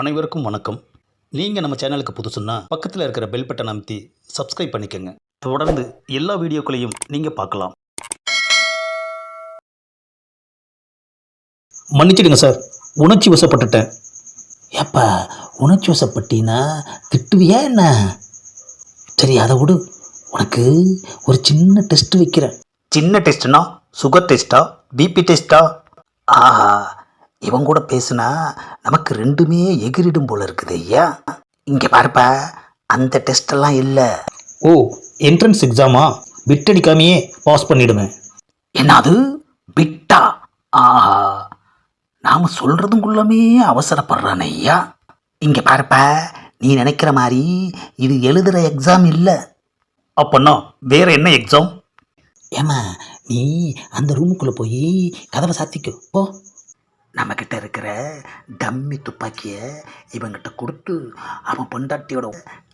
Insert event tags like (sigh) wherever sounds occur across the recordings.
அனைவருக்கும் வணக்கம். நீங்கள் நம்ம சேனலுக்கு புதுசுன்னா பக்கத்தில் இருக்கிற பெல் பட்டன் அமைத்தி சப்ஸ்கிரைப் பண்ணிக்கோங்க. தொடர்ந்து எல்லா வீடியோக்களையும் நீங்கள் பார்க்கலாம். மன்னிச்சிடுங்க சார். உணர்ச்சி வசப்பட்டுட்டேன். ஏப்பா உணர்ச்சி வசப்பட்டினா திட்டுவியா என்ன? சரி அதை விடு. உனக்கு ஒரு சின்ன டெஸ்ட் வைக்கிறேன். சின்ன டெஸ்ட்னா சுகர் டெஸ்ட்டா பிபி டெஸ்ட்டா ஆஹா இவன் கூட பேசுனா நமக்கு ரெண்டுமே எகிரிடும் போல இருக்குது ஐயா. இங்கே பாருப்பா அந்த டெஸ்டெல்லாம் இல்லை. ஓ என்ட்ரன்ஸ் எக்ஸாமா விட்டடிக்காமையே பாஸ் பண்ணிடுவேன் என்னது? பிட்டா ஆஹா. நாம சொல்றதுக்குள்ளமே அவசரப்படுறானே ஐயா. இங்க பாருப்பா நீ நினைக்கிற மாதிரி இது எழுதுற எக்ஸாம் இல்லை. அப்போன்னா வேற என்ன எக்ஸாம் ஏமா நீ அந்த ரூமுக்குள்ள போய் கதவை சாத்திக்கோ. போ. நம்மக்கிட்ட இருக்கிற டம்மி துப்பாக்கியை இவங்கிட்ட கொடுத்து அவன் பொண்டாட்டியோட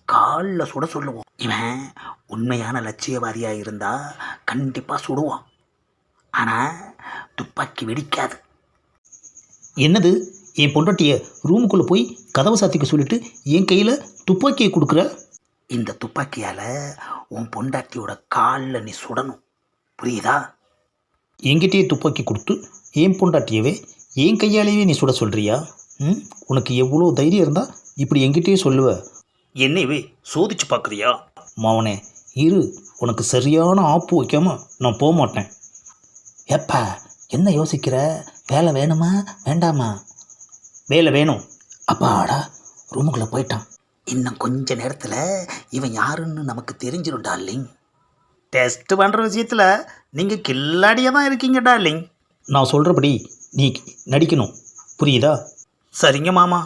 காலில் சுட சொல்லுவோம் இவன் உண்மையான லட்சியவாதியாக இருந்தால் கண்டிப்பாக சுடுவான். ஆனால் துப்பாக்கி வெடிக்காது. என்னது? என் பொண்டாட்டியை ரூமுக்குள்ளே போய் கதவை சாத்திக்க சொல்லிட்டு என் கையில் துப்பாக்கியை கொடுக்குற? இந்த துப்பாக்கியால் உன் பொண்டாட்டியோட காலில் நீ சுடணும். புரியுதா? என்கிட்டயே துப்பாக்கி கொடுத்து என் பொண்டாட்டியவே என் கையாலேயே நீ சுட சொல்கிறியா ம்? உனக்கு எவ்வளோ தைரியம் இருந்தால் இப்படி என்கிட்டயே சொல்லுவ. என்னையவே சோதிச்சு பார்க்குறியா? மாவனே இரு. உனக்கு சரியான ஆப்பு வைக்காம நான் போக மாட்டேன் ஏப்பா என்ன யோசிக்கிற? வேலை வேணுமா? வேண்டாமா? வேலை வேணும். அப்பாடா ரூமுக்குள்ளே போயிட்டான். இன்னும் கொஞ்ச நேரத்தில் இவன் யாருன்னு நமக்கு தெரிஞ்சிடும் டார்லிங். டெஸ்ட் பண்ணுற விஷயத்தில் நீங்கள் கில்லாடியாக தான் இருக்கீங்க டார்லிங். நான் சொல்கிறபடி நீ நடிக்கணும். புரியுதா? சரிங்க மாமா.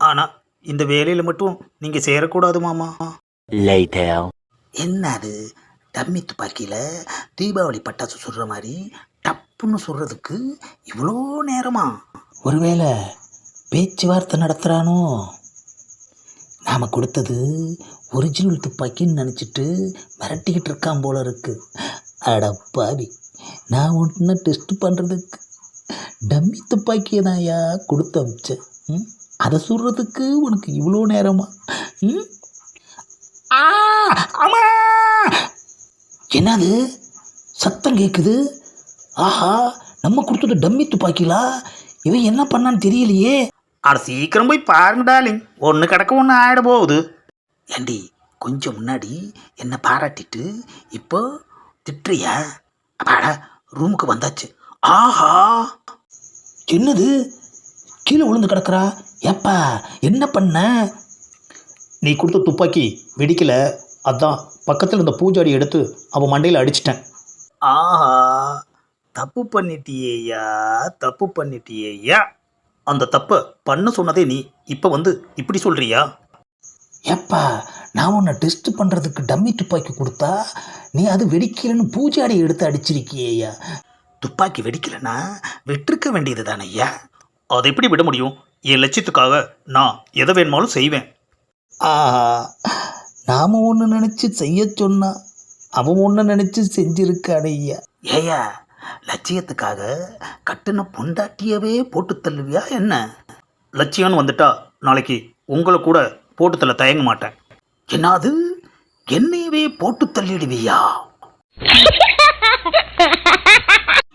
ஆனால் இந்த வேலையில் மட்டும் நீங்கள் சேரக்கூடாது மாமா. என்ன அது டம்மி துப்பாக்கியில் தீபாவளி பட்டாசு சுடுற மாதிரி டப்புன்னு சுடுறதுக்கு இவ்வளோ நேரமா? ஒருவேளை பேச்சுவார்த்தை நடத்துகிறானோ நாம் கொடுத்தது ஒரிஜினல் துப்பாக்கின்னு நினச்சிட்டு மிரட்டிக்கிட்டு இருக்கான் போல இருக்கு. அட பாவி நான் ஒன்று டெஸ்ட் பண்ணுறதுக்கு டம்மி துப்பாக்கியை தான் யா கொடுத்து அமிச்சேன். ம்? அதை சுடுறதுக்கு உனக்கு இவ்வளோ நேரமா? ம்? ஆ அம்மா! என்னது? சத்தம் கேட்குது ஆஹா நம்ம கொடுத்தது டம்மி துப்பாக்கிலா? இவன் என்ன பண்ணான்னு தெரியலையே. அட சீக்கிரம் போய் பாருங்க டார்லிங். ஒன்று கிடக்க ஒன்று ஆகிட போகுது. ஏண்டி கொஞ்சம் முன்னாடி என்னை பாராட்டிட்டு இப்போ திட்டுறியா? அப்பாடா ரூமுக்கு வந்தாச்சு. ஆஹா! என்னது? கீழே விழுந்து கிடக்குறா? ஏப்பா என்ன பண்ண? நீ கொடுத்த துப்பாக்கி வெடிக்கல. அதான் பக்கத்தில் இருந்த பூஜாடி எடுத்து அவன் மண்டையில் அடிச்சிட்டேன். ஆஹா தப்பு பண்ணிட்டியேயா தப்பு பண்ணிட்டியேயா? அந்த தப்பை பண்ண சொன்னதே நீ இப்போ வந்து இப்படி சொல்றியா? ஏப்பா நான் உன்னை டெஸ்ட் பண்ணுறதுக்கு டம்மி துப்பாக்கி கொடுத்தா நீ அது வெடிக்கலைன்னு பூஜாடி எடுத்து அடிச்சிருக்கியேயா? துப்பாக்கி வெடிக்கலைன்னா வெட்டிருக்க வேண்டியது தானே ஐயா? அதை எப்படி விட முடியும்? என் லட்சியத்துக்காக நான் எதை வேணுமாலும் செய்வேன். ஆஹா நாம் ஒன்று நினச்சி செய்ய சொன்னா அவன் ஒன்று நினச்சி செஞ்சிருக்கானே ஐயா. ஏயா லட்சியத்துக்காக கட்டுன பொண்டாட்டியவே போட்டு தள்ளுவியா என்ன? லட்சியம்னு வந்துட்டா நாளைக்கு உங்களை கூட போட்டுத்தல தயங்க மாட்டேன். என்னது? என்னையவே போட்டு தள்ளிடுவியா? (laughs)